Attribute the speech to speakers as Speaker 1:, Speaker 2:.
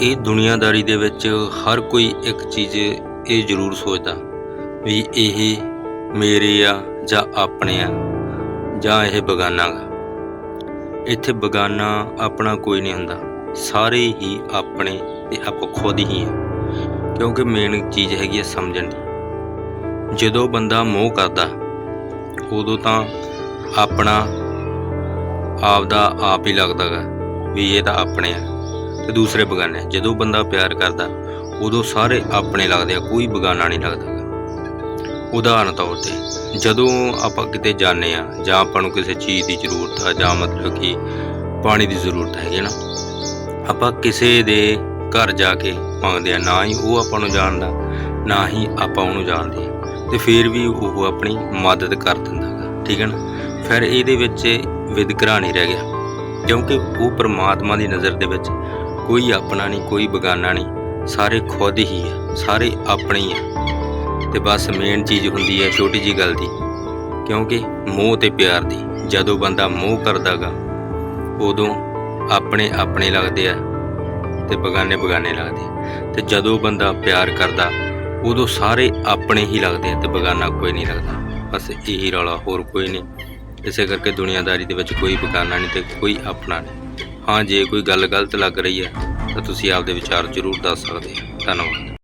Speaker 1: ਇਹ ਦੁਨੀਆਦਾਰੀ ਦੇ ਵਿੱਚ ਹਰ ਕੋਈ ਇੱਕ ਚੀਜ਼ ਇਹ ਜ਼ਰੂਰ ਸੋਚਦਾ ਵੀ ਇਹ ਮੇਰੇ ਆ ਜਾਂ ਆਪਣੇ ਆ ਜਾਂ ਇਹ ਬਗਾਨਾ ਗਾ। ਇੱਥੇ ਬਗਾਨਾ ਆਪਣਾ ਕੋਈ ਨਹੀਂ ਹੁੰਦਾ। ਸਾਰੇ ਹੀ ਆਪਣੇ ਤੇ ਆਪ ਖੁਦ ਹੀ ਆ। ਕਿਉਂਕਿ ਮੇਨ ਚੀਜ਼ ਹੈਗੀ ਹੈ ਸਮਝਣ ਦੀ। ਜਦੋਂ ਬੰਦਾ ਮੋਹ ਕਰਦਾ, ਉਦੋਂ ਤਾਂ ਆਪਣਾ ਆਪ ਦਾ ਆਪ ਹੀ ਲੱਗਦਾ ਗਾ ਵੀ ਇਹ ਤਾਂ ਆਪਣੇ ਆ। ਤੇ ਦੂਸਰੇ ਬਗਾਨੇ, ਜਦੋਂ ਬੰਦਾ ਪਿਆਰ ਕਰਦਾ, ਉਦੋਂ ਸਾਰੇ ਆਪਣੇ ਲੱਗਦੇ ਆ, ਕੋਈ ਬਗਾਨਾ ਨਹੀਂ ਲੱਗਦਾ। ਉਦਾਹਰਨ ਤੌਰ ਤੇ, ਜਦੋਂ ਆਪਾਂ ਕਿਤੇ ਜਾਂਦੇ ਆ, ਜਾਂ ਆਪਾਂ ਨੂੰ ਕਿਸੇ ਚੀਜ਼ ਦੀ ਜ਼ਰੂਰਤ ਆ, ਜਾਂ ਮਤਲਬ ਕਿ ਪਾਣੀ ਦੀ ਜ਼ਰੂਰਤ ਹੈਗੀ ਨਾ, ਆਪਾਂ ਕਿਸੇ ਦੇ ਘਰ ਜਾ ਕੇ ਮੰਗਦੇ ਆ, ਨਾ ਹੀ ਉਹ ਆਪਾਂ ਨੂੰ ਜਾਣਦਾ, ਨਾ ਹੀ ਆਪਾਂ ਉਹਨੂੰ ਜਾਣਦੇ ਆ। ਤੇ ਫਿਰ ਵੀ ਉਹ ਆਪਣੀ ਮਦਦ ਕਰ ਦਿੰਦਾ ਗਾ, ਠੀਕ ਹੈ ਨਾ? ਫਿਰ ਇਹਦੇ ਵਿੱਚ ਵਿਦਕਰਾ ਨਹੀਂ ਰਹਿ ਗਿਆ, ਕਿਉਂਕਿ ਉਹ ਪਰਮਾਤਮਾ ਦੀ ਨਜ਼ਰ ਦੇ ਵਿੱਚ ਕੋਈ ਆਪਣਾ ਨਹੀਂ, ਕੋਈ ਬਗਾਨਾ ਨਹੀਂ। ਸਾਰੇ ਖੁਦ ਹੀ ਆ, ਸਾਰੇ ਆਪਣੇ ਹੀ ਆ। ਤੇ ਬਸ ਮੇਨ ਚੀਜ਼ ਹੁੰਦੀ ਹੈ ਛੋਟੀ ਜੀ ਗੱਲ ਦੀ, ਕਿਉਂਕਿ ਮੋਹ ਤੇ ਪਿਆਰ ਦੀ, ਜਦੋਂ ਬੰਦਾ ਮੋਹ ਕਰਦਾਗਾ, ਉਦੋਂ ਆਪਣੇ ਆਪਣੇ ਲੱਗਦੇ ਆ ਤੇ ਬਗਾਨੇ ਬਗਾਨੇ ਲੱਗਦੇ ਆ। ਤੇ ਜਦੋਂ ਬੰਦਾ ਪਿਆਰ ਕਰਦਾ, ਉਦੋਂ ਸਾਰੇ ਆਪਣੇ ਹੀ ਲੱਗਦੇ ਆ ਤੇ ਬਗਾਨਾ ਕੋਈ ਨਹੀਂ ਲੱਗਦਾ। ਬਸ ਇਹੀ ਰੌਲਾ, ਹੋਰ ਕੋਈ ਨਹੀਂ। ਇਸੇ ਕਰਕੇ ਦੁਨੀਆਦਾਰੀ ਦੇ ਵਿੱਚ ਕੋਈ ਬਗਾਨਾ ਨਹੀਂ ਤੇ ਕੋਈ ਆਪਣਾ ਨਹੀਂ। ਹਾਂ, ਜੇ ਕੋਈ ਗੱਲ ਗਲਤ ਲੱਗ ਰਹੀ ਹੈ, ਤਾਂ ਤੁਸੀਂ ਆਪਦੇ ਵਿਚਾਰ ਜ਼ਰੂਰ ਦੱਸ ਸਕਦੇ ਹੋ। ਧੰਨਵਾਦ।